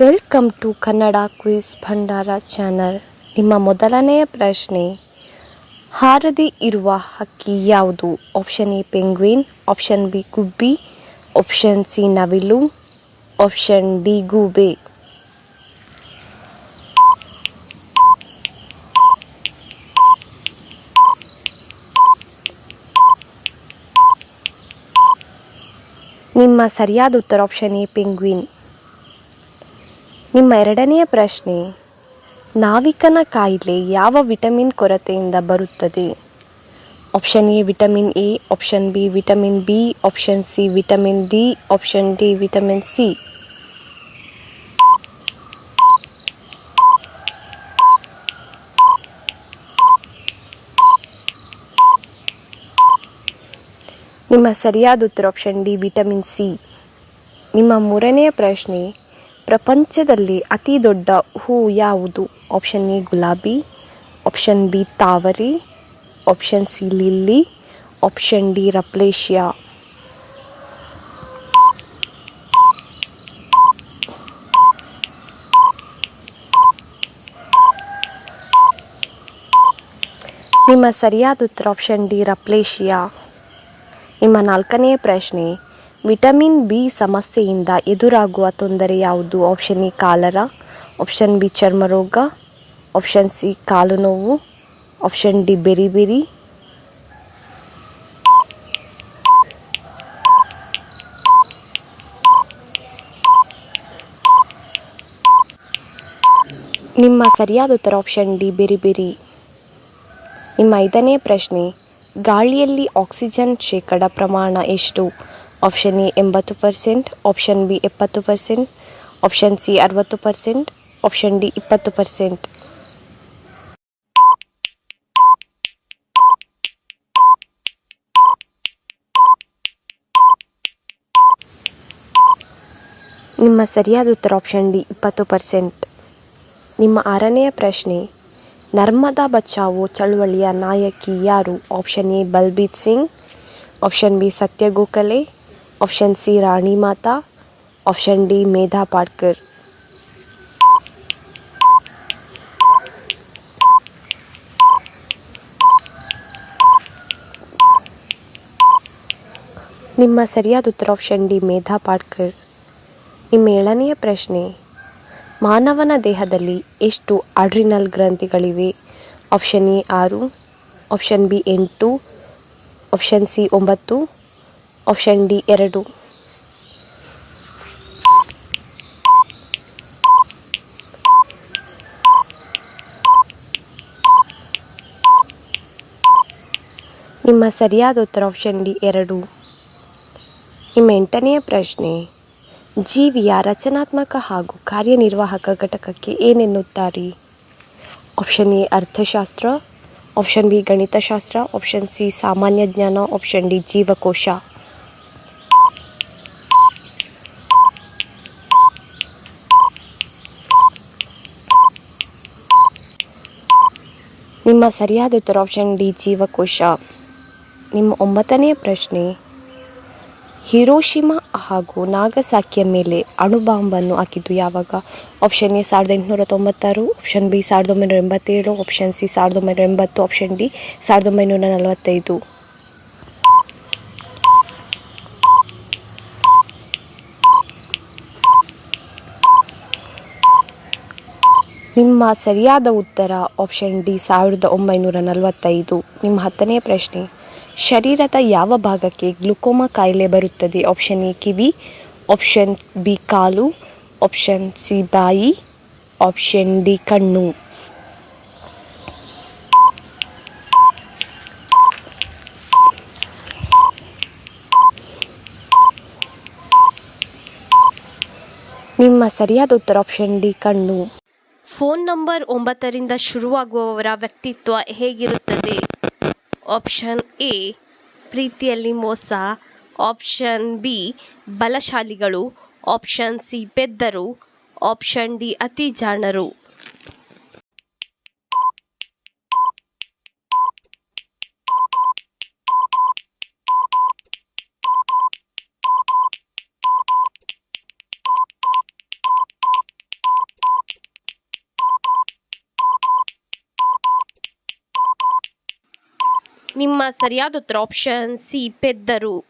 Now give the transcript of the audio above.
Welcome to Kannada quiz Bhandara channel ನಿಮ್ಮ ಮೊದಲನೆಯ ಪ್ರಶ್ನೆ, ಹಾರದೆ ಇರುವ ಹಕ್ಕಿ ಯಾವುದು? Option A penguin option B Gubbi option C ನವಿಲು ಆಪ್ಷನ್ ಡಿ ಗೂಬೆ. ನಿಮ್ಮ ಸರಿಯಾದ ಉತ್ತರ ಆಪ್ಷನ್ ಎ ಪೆಂಗ್ವಿನ್ ನಿಮ್ಮ ಎರಡನೆಯ ಪ್ರಶ್ನೆ, ನಾವಿಕನ ಕಾಯಿಲೆ ಯಾವ ವಿಟಮಿನ್ ಕೊರತೆಯಿಂದ ಬರುತ್ತದೆ? Option A vitamin A, option B vitamin B, option C vitamin D, option D vitamin C. ನಿಮ್ಮ ಸರಿಯಾದ ಉತ್ತರ ಆಪ್ಷನ್ ಡಿ ವಿಟಮಿನ್ ಸಿ. ನಿಮ್ಮ ಮೂರನೆಯ ಪ್ರಶ್ನೆ ಪ್ರಪಂಚದಲ್ಲಿ ಅತಿ ದೊಡ್ಡ ಹೂ ಯಾವುದು? ಆಪ್ಷನ್ ಎ ಗುಲಾಬಿ option B ತಾವರಿ option C lily option D rafflesia. ನಿಮ್ಮ ಸರಿಯಾದ ಉತ್ತರ ಆಪ್ಷನ್ ಡಿ ರಪ್ಲೇಶಿಯಾ. ನಿಮ್ಮ ನಾಲ್ಕನೆಯ ಪ್ರಶ್ನೆ ವಿಟಮಿನ್ ಬಿ ಸಮಸ್ಯೆಯಿಂದ ಎದುರಾಗುವ ತೊಂದರೆ ಯಾವುದು? Option A cholera, option B ಚರ್ಮರೋಗ, ಆಪ್ಷನ್ ಸಿ ಕಾಲು ನೋವು, ಆಪ್ಷನ್ ಡಿ ಬೆರಿ ನಿಮ್ಮ ಸರಿಯಾದ ಉತ್ತರ ಆಪ್ಷನ್ ಡಿ ಬೆರಿ ಬೆರಿ. ನಿಮ್ಮ ಐದನೇ ಪ್ರಶ್ನೆ, ಗಾಳಿಯಲ್ಲಿ ಆಕ್ಸಿಜನ್ ಶೇಕಡ ಪ್ರಮಾಣ ಎಷ್ಟು? ಆಪ್ಷನ್ ಎ ಎಂಬತ್ತು ಪರ್ಸೆಂಟ್ ಆಪ್ಷನ್ ಬಿ ಎಪ್ಪತ್ತು ಪರ್ಸೆಂಟ್ ಆಪ್ಷನ್ ಸಿ ಅರವತ್ತು ಪರ್ಸೆಂಟ್ ಆಪ್ಷನ್ ಡಿ ಇಪ್ಪತ್ತು ಪರ್ಸೆಂಟ್ ನಿಮ್ಮ ಸರಿಯಾದ ಉತ್ತರ ಆಪ್ಷನ್ ಡಿ ಇಪ್ಪತ್ತು ಪರ್ಸೆಂಟ್ ನಿಮ್ಮ ಆರನೆಯ ಪ್ರಶ್ನೆ, ನರ್ಮದಾ ಬಚಾವೋ ಚಳುವಳಿಯ ನಾಯಕಿ ಯಾರು? Option A Balbir Singh. Option B Satya Gokhale option C Rani Mata option D Medha Patkar ನಿಮ್ಮ ಸರಿಯಾದ ಉತ್ತರ ಆಪ್ಷನ್ ಡಿ ಮೇಧಾ ಪಾಡ್ಕರ್ ನಿಮ್ಮ ಏಳನೆಯ ಪ್ರಶ್ನೆ, ಮಾನವನ ದೇಹದಲ್ಲಿ ಎಷ್ಟು ಅಡ್ರಿನಲ್ ಗ್ರಂಥಿಗಳಿವೆ? ಆಪ್ಷನ್ ಎ ಆರು. ಆಪ್ಷನ್ ಬಿ ಎಂಟು. ಆಪ್ಷನ್ ಸಿ ಒಂಬತ್ತು. ಆಪ್ಷನ್ ಡಿ ಎರಡು. ನಿಮ್ಮ ಸರಿಯಾದ ಉತ್ತರ ಆಪ್ಷನ್ ಡಿ ಎರಡು. ನಿಮ್ಮ ಎಂಟನೆಯ ಪ್ರಶ್ನೆ, ಜೀವಿಯ ರಚನಾತ್ಮಕ ಹಾಗೂ ಕಾರ್ಯನಿರ್ವಾಹಕ ಘಟಕಕ್ಕೆ ಏನೆನ್ನುತ್ತಾರೆ? ಆಪ್ಷನ್ ಎ ಅರ್ಥಶಾಸ್ತ್ರ. ಆಪ್ಷನ್ ಬಿ ಗಣಿತಶಾಸ್ತ್ರ. ಆಪ್ಷನ್ ಸಿ ಸಾಮಾನ್ಯ ಜ್ಞಾನ. ಆಪ್ಷನ್ ಡಿ ಜೀವಕೋಶ. ನಿಮ್ಮ ಸರಿಯಾದ ಉತ್ತರ ಆಪ್ಷನ್ ಡಿ ಜೀವಕೋಶ. ನಿಮ್ಮ ಒಂಬತ್ತನೆಯ ಪ್ರಶ್ನೆ. ಹಿರೋಶಿಮಾ ಹಾಗೂ ನಾಗಸಾಕಿಯ ಮೇಲೆ ಅಣುಬಾಂಬನ್ನು ಹಾಕಿದ್ದು ಯಾವಾಗ? ಆಪ್ಷನ್ ಎ, ಸಾವಿರದ ಎಂಟುನೂರ ತೊಂಬತ್ತಾರು ಆಪ್ಷನ್ ಬಿ, ಸಾವಿರದ ಒಂಬೈನೂರ ಎಂಬತ್ತೇಳು ಆಪ್ಷನ್ ಸಿ, ಸಾವಿರದ ಒಂಬೈನೂರ ಎಂಬತ್ತು ಆಪ್ಷನ್ ಡಿ, ಸಾವಿರದ ಒಂಬೈನೂರ ನಲವತ್ತೈದು. ನಿಮ್ಮ ಸರಿಯಾದ ಉತ್ತರ ಆಪ್ಷನ್ ಡಿ, ಸಾವಿರದ ಒಂಬೈನೂರ ನಲವತ್ತೈದು. ನಿಮ್ಮ ಹತ್ತನೆಯ ಪ್ರಶ್ನೆ. ಶರೀರದ ಯಾವ ಭಾಗಕ್ಕೆ ಗ್ಲುಕೋಮಾ ಕಾಯಿಲೆ ಬರುತ್ತದೆ? ಆಪ್ಷನ್ ಎ, ಕಿವಿ. ಆಪ್ಷನ್ ಬಿ, ಕಾಲು. ಆಪ್ಷನ್ ಸಿ, ಬಾಯಿ. ಆಪ್ಷನ್ ಡಿ, ಕಣ್ಣು. ನಿಮ್ಮ ಸರಿಯಾದ ಉತ್ತರ ಆಪ್ಷನ್ ಡಿ, ಕಣ್ಣು. ಫೋನ್ ನಂಬರ್ ಒಂಬತ್ತರಿಂದ ಶುರುವಾಗುವವರ ವ್ಯಕ್ತಿತ್ವ ಹೇಗಿರುತ್ತದೆ? ಆಪ್ಷನ್ ಎ, ಪ್ರೀತಿಯಲ್ಲಿ ಮೋಸ. ಆಪ್ಷನ್ ಬಿ, ಬಲಶಾಲಿಗಳು. ಆಪ್ಷನ್ ಸಿ, ಪೆದ್ದರು. ಆಪ್ಷನ್ ಡಿ ಅತಿ ಜಾಣರು ನಿಮ್ಮ ಸರಿಯಾದ ಉತ್ತರ ಆಪ್ಷನ್ ಸಿ ಪೆದ್ದರು.